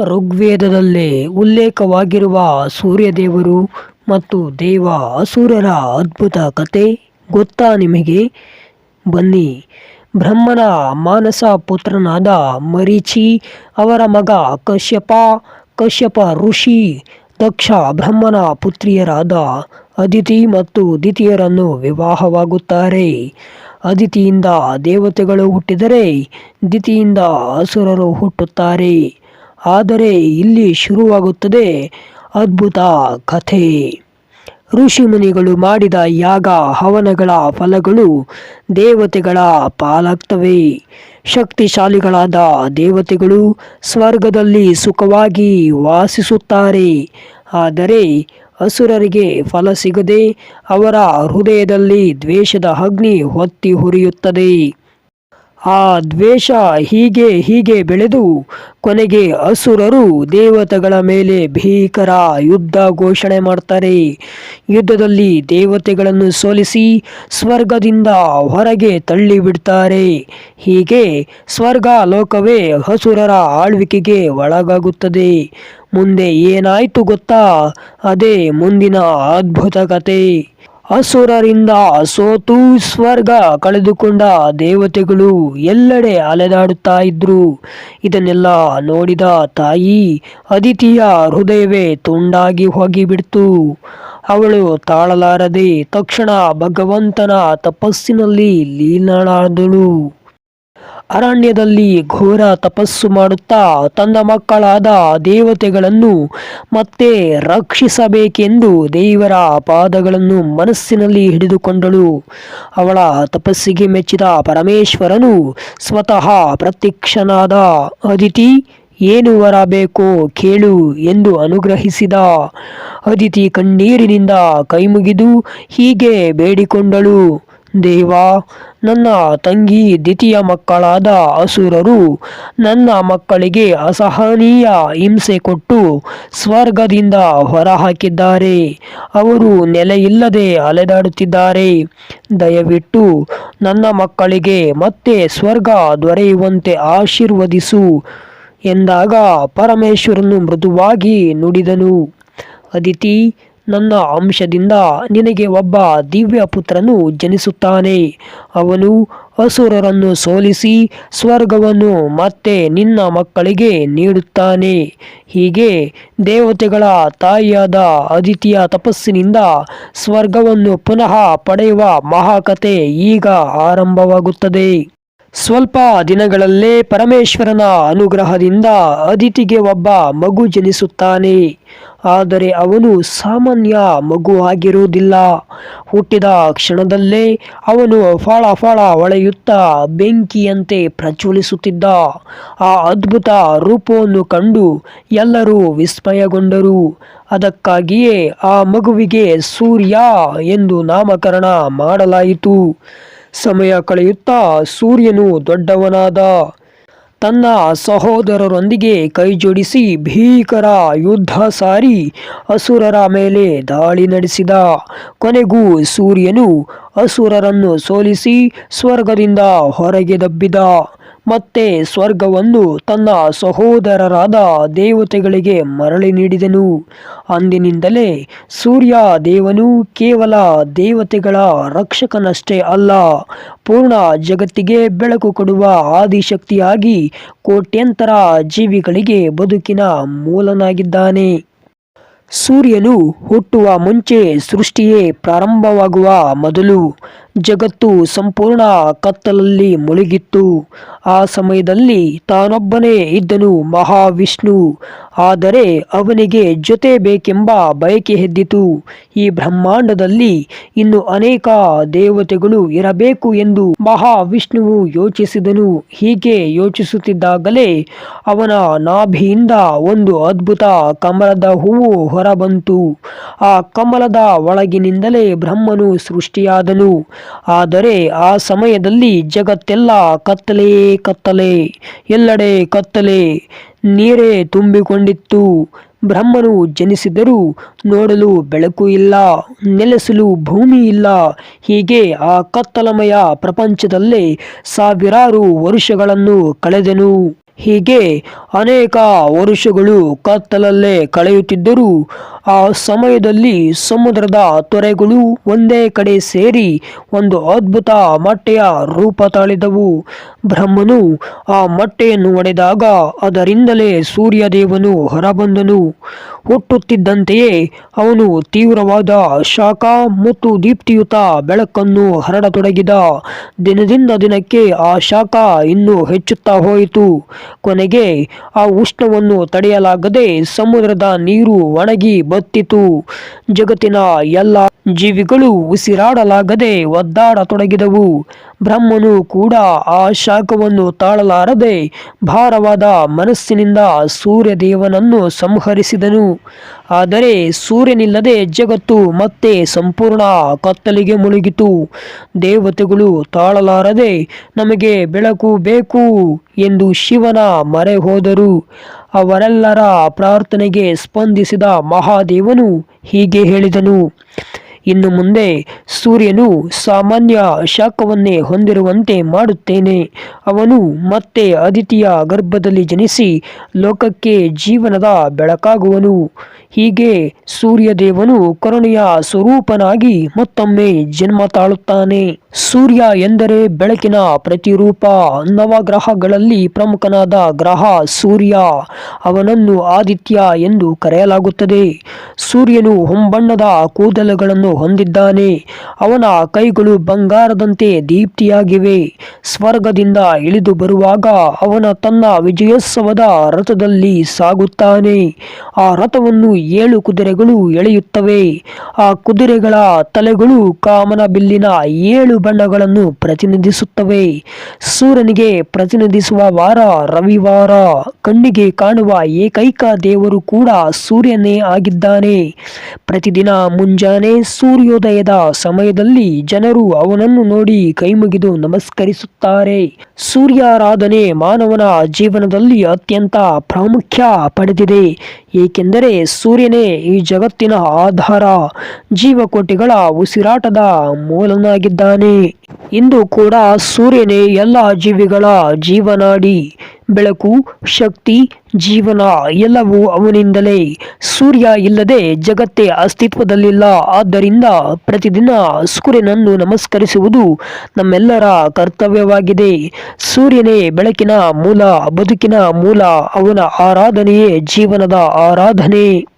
ಋಗ್ವೇದದಲ್ಲಿ ಉಲ್ಲೇಖವಾಗಿರುವ ಸೂರ್ಯದೇವರು ಮತ್ತು ದೇವ ಅಸುರರ ಅದ್ಭುತ ಕತೆ ಗೊತ್ತಾ ನಿಮಗೆ? ಬನ್ನಿ. ಬ್ರಹ್ಮನ ಮಾನಸ ಪುತ್ರನಾದ ಮರೀಚಿ, ಅವರ ಮಗ ಕಶ್ಯಪ ಕಶ್ಯಪ ಋಷಿ, ದಕ್ಷ ಬ್ರಹ್ಮನ ಪುತ್ರಿಯರಾದ ಅದಿತಿ ಮತ್ತು ದಿತಿಯರನ್ನು ವಿವಾಹವಾಗುತ್ತಾರೆ. ಅದಿತಿಯಿಂದ ದೇವತೆಗಳು ಹುಟ್ಟಿದರೆ ದಿತಿಯಿಂದ ಅಸುರರು ಹುಟ್ಟುತ್ತಾರೆ. ಆದರೆ ಇಲ್ಲಿ ಶುರುವಾಗುತ್ತದೆ ಅದ್ಭುತ ಕಥೆ. ಋಷಿಮುನಿಗಳು ಮಾಡಿದ ಯಾಗ ಹವನಗಳ ಫಲಗಳು ದೇವತೆಗಳ ಪಾಲಾಗ್ತವೆ. ಶಕ್ತಿಶಾಲಿಗಳಾದ ದೇವತೆಗಳು ಸ್ವರ್ಗದಲ್ಲಿ ಸುಖವಾಗಿ ವಾಸಿಸುತ್ತಾರೆ. ಆದರೆ ಅಸುರರಿಗೆ ಫಲ ಸಿಗದೆ ಅವರ ಹೃದಯದಲ್ಲಿ ದ್ವೇಷದ ಅಗ್ನಿ ಹೊತ್ತಿ ಹುರಿಯುತ್ತದೆ. ಆ ದ್ವೇಷ ಹೀಗೆ ಹೀಗೆ ಬೆಳೆದು ಕೊನೆಗೆ ಅಸುರರು ದೇವತೆಗಳ ಮೇಲೆ ಭೀಕರ ಯುದ್ಧ ಘೋಷಣೆ ಮಾಡ್ತಾರೆ. ಯುದ್ಧದಲ್ಲಿ ದೇವತೆಗಳನ್ನು ಸೋಲಿಸಿ ಸ್ವರ್ಗದಿಂದ ಹೊರಗೆ ತಳ್ಳಿ ಬಿಡ್ತಾರೆ ಹೀಗೆ ಸ್ವರ್ಗ ಲೋಕವೇ ಹಸುರರ ಆಳ್ವಿಕೆಗೆ ಒಳಗಾಗುತ್ತದೆ. ಮುಂದೆ ಏನಾಯಿತು ಗೊತ್ತಾ? ಅದೇ ಮುಂದಿನ ಅದ್ಭುತ ಕತೆ. ಅಸುರರಿಂದ ಸೋತು ಸ್ವರ್ಗ ಕಳೆದುಕೊಂಡ ದೇವತೆಗಳು ಎಲ್ಲೆಡೆ ಅಲೆದಾಡುತ್ತಾ ಇದ್ರು. ಇದನ್ನೆಲ್ಲ ನೋಡಿದ ತಾಯಿ ಅದಿತಿಯ ಹೃದಯವೇ ತುಂಡಾಗಿ ಹೋಗಿಬಿಡ್ತು. ಅವಳು ತಾಳಲಾರದೆ ತಕ್ಷಣ ಭಗವಂತನ ತಪಸ್ಸಿನಲ್ಲಿ ಲೀನಳಾದಳು. ಅರಣ್ಯದಲ್ಲಿ ಘೋರ ತಪಸ್ಸು ಮಾಡುತ್ತಾ ತನ್ನ ಮಕ್ಕಳಾದ ದೇವತೆಗಳನ್ನು ಮತ್ತೆ ರಕ್ಷಿಸಬೇಕೆಂದು ದೇವರ ಪಾದಗಳನ್ನು ಮನಸ್ಸಿನಲ್ಲಿ ಹಿಡಿದುಕೊಂಡಳು. ಅವಳ ತಪಸ್ಸಿಗೆ ಮೆಚ್ಚಿದ ಪರಮೇಶ್ವರನು ಸ್ವತಃ ಪ್ರತ್ಯಕ್ಷನಾದ, ಅದಿತಿ, ಏನು ವರ ಬೇಕೋ ಕೇಳು ಎಂದು ಅನುಗ್ರಹಿಸಿದ. ಅದಿತಿ ಕಣ್ಣೀರಿನಿಂದ ಕೈಮುಗಿದು ಹೀಗೆ ಬೇಡಿಕೊಂಡಳು ದೇವ, ನನ್ನ ತಂಗಿ ದ್ವಿತೀಯ ಮಕ್ಕಳಾದ ಅಸುರರು, ನನ್ನ ಮಕ್ಕಳಿಗೆ ಅಸಹನೀಯ ಹಿಂಸೆ ಕೊಟ್ಟು ಸ್ವರ್ಗದಿಂದ ಹೊರಹಾಕಿದ್ದಾರೆ. ಅವರು ನೆಲೆಯಿಲ್ಲದೆ ಅಲೆದಾಡುತ್ತಿದ್ದಾರೆ. ದಯವಿಟ್ಟು ನನ್ನ ಮಕ್ಕಳಿಗೆ ಮತ್ತೆ ಸ್ವರ್ಗ ದೊರೆಯುವಂತೆ ಆಶೀರ್ವದಿಸು ಎಂದಾಗ ಪರಮೇಶ್ವರನು ಮೃದುವಾಗಿ ನುಡಿದನು. ಅದಿತಿ ನನ್ನ ಅಂಶದಿಂದ ನಿನಗೆ ಒಬ್ಬ ದಿವ್ಯ ಪುತ್ರನು ಜನಿಸುತ್ತಾನೆ. ಅವನು ಅಸುರರನ್ನು ಸೋಲಿಸಿ ಸ್ವರ್ಗವನ್ನು ಮತ್ತೆ ನಿನ್ನ ಮಕ್ಕಳಿಗೆ ನೀಡುತ್ತಾನೆ. ಹೀಗೆ ದೇವತೆಗಳ ತಾಯಿಯಾದ ಅದಿತಿಯ ತಪಸ್ಸಿನಿಂದ ಸ್ವರ್ಗವನ್ನು ಪುನಃ ಪಡೆಯುವ ಮಹಾಕತೆ ಈಗ ಆರಂಭವಾಗುತ್ತದೆ. ಸ್ವಲ್ಪ ದಿನಗಳಲ್ಲೇ ಪರಮೇಶ್ವರನ ಅನುಗ್ರಹದಿಂದ ಅದಿತಿಗೆ ಒಬ್ಬ ಮಗು ಜನಿಸುತ್ತಾನೆ. ಆದರೆ ಅವನು ಸಾಮಾನ್ಯ ಮಗು ಆಗಿರುವುದಿಲ್ಲ. ಹುಟ್ಟಿದ ಕ್ಷಣದಲ್ಲೇ ಅವನು ಫಾಳ ಫಾಳ ಹೊಳೆಯುತ್ತಾ ಬೆಂಕಿಯಂತೆ ಪ್ರಜ್ವಲಿಸುತ್ತಿದ್ದ ಆ ಅದ್ಭುತ ರೂಪವನ್ನು ಕಂಡು ಎಲ್ಲರೂ ವಿಸ್ಮಯಗೊಂಡರು. ಅದಕ್ಕಾಗಿಯೇ ಆ ಮಗುವಿಗೆ ಸೂರ್ಯ ಎಂದು ನಾಮಕರಣ ಮಾಡಲಾಯಿತು. ಸಮಯ ಕಳೆಯುತ್ತಾ ಸೂರ್ಯನು ದೊಡ್ಡವನಾದ ತನ್ನ ಸಹೋದರರೊಂದಿಗೆ ಕೈಜೋಡಿಸಿ ಭೀಕರ ಯುದ್ಧ ಸಾರಿ ಅಸುರರ ಮೇಲೆ ದಾಳಿ ನಡೆಸಿದ. ಕೊನೆಗೂ ಸೂರ್ಯನು ಅಸುರರನ್ನು ಸೋಲಿಸಿ ಸ್ವರ್ಗದಿಂದ ಹೊರಗೆ ದಬ್ಬಿದ. ಮತ್ತೆ ಸ್ವರ್ಗವನ್ನು ತನ್ನ ಸಹೋದರರಾದ ದೇವತೆಗಳಿಗೆ ಮರಳಿ ನೀಡಿದನು. ಅಂದಿನಿಂದಲೇ ಸೂರ್ಯ ದೇವನು ಕೇವಲ ದೇವತೆಗಳ ರಕ್ಷಕನಷ್ಟೇ ಅಲ್ಲ, ಪೂರ್ಣ ಜಗತ್ತಿಗೆ ಬೆಳಕು ಕೊಡುವ ಆದಿಶಕ್ತಿಯಾಗಿ ಕೋಟ್ಯಂತರ ಜೀವಿಗಳಿಗೆ ಬದುಕಿನ ಮೂಲನಾಗಿದ್ದಾನೆ. ಸೂರ್ಯನು ಹುಟ್ಟುವ ಮುಂಚೆ ಸೃಷ್ಟಿಯೇ ಪ್ರಾರಂಭವಾಗುವ ಮೊದಲು ಜಗತ್ತು ಸಂಪೂರ್ಣ ಕತ್ತಲಲ್ಲಿ ಮುಳುಗಿತ್ತು. ಆ ಸಮಯದಲ್ಲಿ ತಾನೊಬ್ಬನೇ ಇದ್ದನು ಮಹಾವಿಷ್ಣು. ಆದರೆ ಅವನಿಗೆ ಜೊತೆ ಬೇಕೆಂಬ ಬಯಕೆ ಹೆದ್ದಿತು. ಈ ಬ್ರಹ್ಮಾಂಡದಲ್ಲಿ ಇನ್ನು ಅನೇಕ ದೇವತೆಗಳು ಇರಬೇಕು ಎಂದು ಮಹಾವಿಷ್ಣುವು ಯೋಚಿಸಿದನು. ಹೀಗೆ ಯೋಚಿಸುತ್ತಿದ್ದಾಗಲೇ ಅವನ ನಾಭಿಯಿಂದ ಒಂದು ಅದ್ಭುತ ಕಮಲದ ಹೂವು ಹೊರಬಂತು. ಆ ಕಮಲದ ಒಳಗಿನಿಂದಲೇ ಬ್ರಹ್ಮನು ಸೃಷ್ಟಿಯಾದನು. ಆದರೆ ಆ ಸಮಯದಲ್ಲಿ ಜಗತ್ತೆಲ್ಲ ಕತ್ತಲೆ ಕತ್ತಲೆ, ಎಲ್ಲೆಡೆ ಕತ್ತಲೆ ನೀರೇ ತುಂಬಿಕೊಂಡಿತ್ತು. ಬ್ರಹ್ಮನು ಜನಿಸಿದರೂ ನೋಡಲು ಬೆಳಕು ಇಲ್ಲ, ನೆಲೆಸಲು ಭೂಮಿ ಇಲ್ಲ. ಹೀಗೆ ಆ ಕತ್ತಲಮಯ ಪ್ರಪಂಚದಲ್ಲೇ ಸಾವಿರಾರು ವರುಷಗಳನ್ನು ಕಳೆದನು. ಹೀಗೆ ಅನೇಕ ವರುಷಗಳು ಕತ್ತಲಲ್ಲೇ ಕಳೆಯುತ್ತಿದ್ದರೂ ಆ ಸಮಯದಲ್ಲಿ ಸಮುದ್ರದ ತೊರೆಗಳು ಒಂದೇ ಕಡೆ ಸೇರಿ ಒಂದು ಅದ್ಭುತ ಮಟ್ಟೆಯ ರೂಪ ತಾಳಿದವು. ಬ್ರಹ್ಮನು ಆ ಮೊಟ್ಟೆಯನ್ನು ಒಡೆದಾಗ ಅದರಿಂದಲೇ ಸೂರ್ಯದೇವನು ಹೊರಬಂದನು. ಹುಟ್ಟುತ್ತಿದ್ದಂತೆಯೇ ಅವನು ತೀವ್ರವಾದ ಶಾಖ ಮತ್ತು ದೀಪ್ತಿಯುತ ಬೆಳಕನ್ನು ಹರಡತೊಡಗಿದ. ದಿನದಿಂದ ದಿನಕ್ಕೆ ಆ ಶಾಖ ಇನ್ನೂ ಹೆಚ್ಚುತ್ತಾ ಹೋಯಿತು. ಕೊನೆಗೆ ಆ ಉಷ್ಣವನ್ನು ತಡೆಯಲಾಗದೆ ಸಮುದ್ರದ ನೀರು ಒಣಗಿ ಬತ್ತಿತು. ಜಗತ್ತಿನ ಎಲ್ಲ ಜೀವಿಗಳು ಉಸಿರಾಡಲಾಗದೆ ಒದ್ದಾಡತೊಡಗಿದವು. ಬ್ರಹ್ಮನು ಕೂಡ ಆ ಶಾಖವನ್ನು ತಾಳಲಾರದೆ ಭಾರವಾದ ಮನಸ್ಸಿನಿಂದ ಸೂರ್ಯದೇವನನ್ನು ಸಂಹರಿಸಿದನು. ಆದರೆ ಸೂರ್ಯನಿಲ್ಲದೆ ಜಗತ್ತು ಮತ್ತೆ ಸಂಪೂರ್ಣ ಕತ್ತಲಿಗೆ ಮುಳುಗಿತು. ದೇವತೆಗಳು ತಾಳಲಾರದೆ ನಮಗೆ ಬೆಳಕು ಬೇಕು ಎಂದು ಶಿವನ ಮರೆ ಹೋದರು ಅವರೆಲ್ಲರ ಪ್ರಾರ್ಥನೆಗೆ ಸ್ಪಂದಿಸಿದ ಮಹಾದೇವನು ಹೀಗೆ ಹೇಳಿದನು. ಇನ್ನು ಮುಂದೆ ಸೂರ್ಯನು ಸಾಮಾನ್ಯ ಶಾಖವನ್ನೇ ಹೊಂದಿರುವಂತೆ ಮಾಡುತ್ತೇನೆ. ಅವನು ಮತ್ತೆ ಅದಿತಿಯ ಗರ್ಭದಲ್ಲಿ ಜನಿಸಿ ಲೋಕಕ್ಕೆ ಜೀವನದ ಬೆಳಕಾಗುವನು. ಹೀಗೆ ಸೂರ್ಯದೇವನು ಕರುಣೆಯ ಸ್ವರೂಪನಾಗಿ ಮತ್ತೊಮ್ಮೆ ಜನ್ಮ ತಾಳುತ್ತಾನೆ. ಸೂರ್ಯ ಎಂದರೆ ಬೆಳಕಿನ ಪ್ರತಿರೂಪ. ನವಗ್ರಹಗಳಲ್ಲಿ ಪ್ರಮುಖನಾದ ಗ್ರಹ ಸೂರ್ಯ. ಅವನನ್ನು ಆದಿತ್ಯ ಎಂದು ಕರೆಯಲಾಗುತ್ತದೆ. ಸೂರ್ಯನು ಹೊಂಬಣ್ಣದ ಕೂದಲುಗಳನ್ನು ಹೊಂದಿದ್ದಾನೆ. ಅವನ ಕೈಗಳು ಬಂಗಾರದಂತೆ ದೀಪ್ತಿಯಾಗಿವೆ. ಸ್ವರ್ಗದಿಂದ ಇಳಿದು ಬರುವಾಗ ಅವನ ತನ್ನ ವಿಜಯೋತ್ಸವದ ರಥದಲ್ಲಿ ಸಾಗುತ್ತಾನೆ. ಆ ರಥವನ್ನು ಏಳು ಕುದುರೆಗಳು ಎಳೆಯುತ್ತವೆ. ಆ ಕುದುರೆಗಳ ತಲೆಗಳು ಕಾಮನ ಬಿಲ್ಲಿನ ಏಳು ಬಣ್ಣಗಳನ್ನು ಪ್ರತಿನಿಧಿಸುತ್ತವೆ. ಸೂರ್ಯನಿಗೆ ಪ್ರತಿನಿಧಿಸುವ ವಾರ ರವಿವಾರ. ಕಣ್ಣಿಗೆ ಕಾಣುವ ಏಕೈಕ ದೇವರು ಕೂಡ ಸೂರ್ಯನೇ ಆಗಿದ್ದಾನೆ. ಪ್ರತಿದಿನ ಮುಂಜಾನೆ ಸೂರ್ಯೋದಯದ ಸಮಯದಲ್ಲಿ ಜನರು ಅವನನ್ನು ನೋಡಿ ಕೈಮುಗಿದು ನಮಸ್ಕರಿಸುತ್ತಾರೆ. ಸೂರ್ಯಾರಾಧನೆ ಮಾನವನ ಜೀವನದಲ್ಲಿ ಅತ್ಯಂತ ಪ್ರಾಮುಖ್ಯ ಪಡೆದಿದೆ. ಏಕೆಂದರೆ ಸೂರ್ಯನೇ ಈ ಜಗತ್ತಿನ ಆಧಾರ. ಜೀವಕೋಟಿಗಳ ಉಸಿರಾಟದ ಮೂಲನಾಗಿದ್ದಾನೆ. ಇಂದು ಕೂಡ ಸೂರ್ಯನೇ ಎಲ್ಲ ಜೀವಿಗಳ ಜೀವನಾಡಿ. ಬೆಳಕು, ಶಕ್ತಿ ಜೀವನ ಎಲ್ಲವೂ ಅವನಿಂದಲೇ. ಸೂರ್ಯ ಇಲ್ಲದೆ ಜಗತ್ತೇ ಅಸ್ತಿತ್ವದಲ್ಲಿಲ್ಲ. ಆದ್ದರಿಂದ ಪ್ರತಿದಿನ ಸೂರ್ಯನನ್ನು ನಮಸ್ಕರಿಸುವುದು ನಮ್ಮೆಲ್ಲರ ಕರ್ತವ್ಯವಾಗಿದೆ. ಸೂರ್ಯನೇ ಬೆಳಕಿನ ಮೂಲ, ಬದುಕಿನ ಮೂಲ, ಅವನ ಆರಾಧನೆಯೇ ಜೀವನದ ಆರಾಧನೆ.